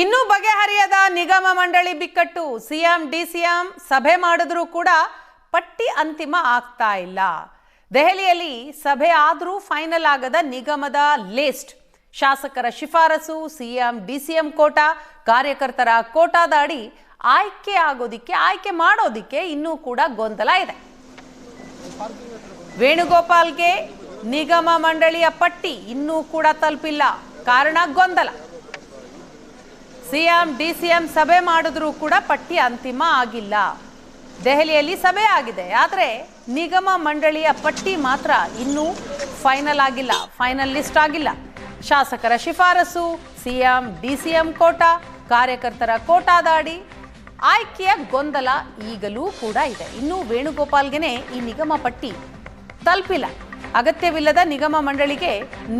ಇನ್ನೂ ಬಗೆಹರಿಯದ ನಿಗಮ ಮಂಡಳಿ ಬಿಕ್ಕಟ್ಟು. ಸಿಎಂ, ಡಿಸಿಎಂ ಸಭೆ ಮಾಡಿದ್ರೂ ಕೂಡ ಪಟ್ಟಿ ಅಂತಿಮ ಆಗ್ತಾ ಇಲ್ಲ. ದೆಹಲಿಯಲ್ಲಿ ಸಭೆ ಆದರೂ ಫೈನಲ್ ಆಗದ ನಿಗಮದ ಲಿಸ್ಟ್. ಶಾಸಕರ ಶಿಫಾರಸು, ಸಿಎಂ, ಡಿಸಿಎಂ ಕೋಟಾ, ಕಾರ್ಯಕರ್ತರ ಕೋಟಾದ ಅಡಿ ಆಯ್ಕೆ ಆಗೋದಿಕ್ಕೆ, ಆಯ್ಕೆ ಮಾಡೋದಿಕ್ಕೆ ಇನ್ನೂ ಕೂಡ ಗೊಂದಲ ಇದೆ. ವೇಣುಗೋಪಾಲ್ಗೆ ನಿಗಮ ಮಂಡಳಿಯ ಪಟ್ಟಿ ಇನ್ನೂ ಕೂಡ ತಲುಪಿಲ್ಲ. ಕಾರಣ ಗೊಂದಲ. ಸಿಎಂ, ಡಿಸಿಎಂ ಸಭೆ ಮಾಡಿದ್ರೂ ಕೂಡ ಪಟ್ಟಿ ಅಂತಿಮ ಆಗಿಲ್ಲ. ದೆಹಲಿಯಲ್ಲಿ ಸಭೆ ಆಗಿದೆ, ಆದರೆ ನಿಗಮ ಮಂಡಳಿಯ ಪಟ್ಟಿ ಮಾತ್ರ ಇನ್ನೂ ಫೈನಲ್ ಆಗಿಲ್ಲ ಫೈನಲ್ ಲಿಸ್ಟ್ ಆಗಿಲ್ಲ. ಶಾಸಕರ ಶಿಫಾರಸು, ಸಿಎಂ, ಡಿಸಿಎಂ ಕೋಟಾ, ಕಾರ್ಯಕರ್ತರ ಕೋಟಾದಾಡಿ ಆಯ್ಕೆಯ ಗೊಂದಲ ಈಗಲೂ ಕೂಡ ಇದೆ. ಇನ್ನು ವೇಣುಗೋಪಾಲ್ಗೆನೆ ಈ ನಿಗಮ ಪಟ್ಟಿ ತಲುಪಿಲ್ಲ. ಅಗತ್ಯವಿಲ್ಲದ ನಿಗಮ ಮಂಡಳಿಗೆ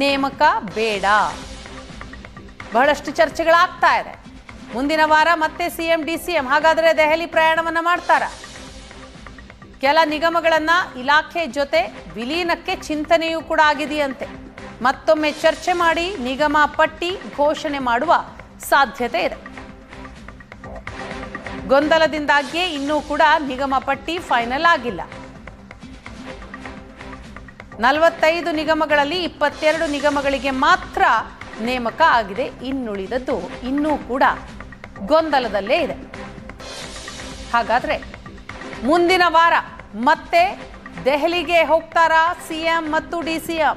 ನೇಮಕ ಬೇಡ. ಬಹಳಷ್ಟು ಚರ್ಚೆಗಳಾಗ್ತಾ ಇದೆ. ಮುಂದಿನ ವಾರ ಮತ್ತೆ ಸಿಎಂ, ಡಿಸಿಎಂ ಹಾಗಾದರೆ ದೆಹಲಿ ಪ್ರಯಾಣವನ್ನು ಮಾಡ್ತಾರ? ಕೆಲ ನಿಗಮಗಳನ್ನು ಇಲಾಖೆ ಜೊತೆ ವಿಲೀನಕ್ಕೆ ಚಿಂತನೆಯೂ ಕೂಡ ಆಗಿದೆಯಂತೆ. ಮತ್ತೊಮ್ಮೆ ಚರ್ಚೆ ಮಾಡಿ ನಿಗಮ ಪಟ್ಟಿ ಘೋಷಣೆ ಮಾಡುವ ಸಾಧ್ಯತೆ ಇದೆ. ಗೊಂದಲದಿಂದಾಗಿಯೇ ಇನ್ನೂ ಕೂಡ ನಿಗಮ ಪಟ್ಟಿ ಫೈನಲ್ ಆಗಿಲ್ಲ. ನಲವತ್ತೈದು ನಿಗಮಗಳಲ್ಲಿ ಇಪ್ಪತ್ತೆರಡು ನಿಗಮಗಳಿಗೆ ಮಾತ್ರ ನೇಮಕ ಆಗಿದೆ, ಇನ್ನುಳಿದದ್ದು ಇನ್ನೂ ಕೂಡ ಗೊಂದಲದಲ್ಲೇ ಇದೆ. ಹಾಗಾದ್ರೆ ಮುಂದಿನ ವಾರ ಮತ್ತೆ ದೆಹಲಿಗೆ ಹೋಗ್ತಾರಾ ಸಿಎಂ ಮತ್ತು ಡಿಸಿಎಂ?